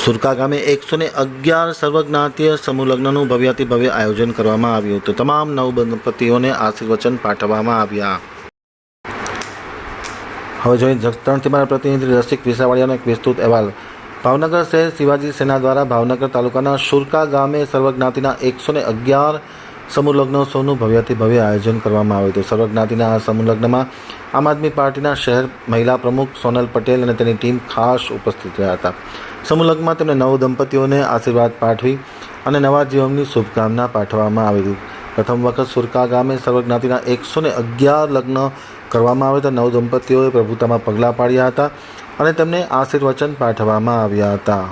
સુરકા ગામે એકસો ને અગિયાર સર્વજ્ઞાતીય સમૂહ લગ્નનું ભવ્યાતિ ભવ્ય આયોજન કરવામાં આવ્યું હતું. તમામ નવ દંપતીઓને આશીર્વચન પાઠવવામાં આવ્યા. હવે જોઈએ જસદણથી મારા પ્રતિનિધિ રસિક વિસાવાડિયાનો એક વિસ્તૃત અહેવાલ. ભાવનગર શહેર શિવાજી સેના દ્વારા ભાવનગર તાલુકાના સુરકા ગામે સર્વજ્ઞાતિના એકસો ને અગિયાર સમૂહ લગ્નોત્સવનું ભવ્યથી ભવ્ય આયોજન કરવામાં આવ્યું હતું. સર્વજ્ઞાતિના આ સમૂહ લગ્નમાં આમ આદમી પાર્ટીના શહેર મહિલા પ્રમુખ સોનલ પટેલ અને તેની ટીમ ખાસ ઉપસ્થિત રહ્યા હતા. સમૂહ લગ્નમાં તેમણે નવ દંપતીઓને આશીર્વાદ પાઠવી અને નવા જીવનની શુભકામના પાઠવવામાં આવી હતી. પ્રથમ વખત સુરકા ગામે સર્વજ્ઞાતિના એકસો ને અગિયાર લગ્ન કરવામાં આવ્યા હતા. નવ દંપતીઓએ પ્રભુતામાં પગલાં પાડ્યા હતા અને તેમને આશીર્વચન પાઠવવામાં આવ્યા હતા.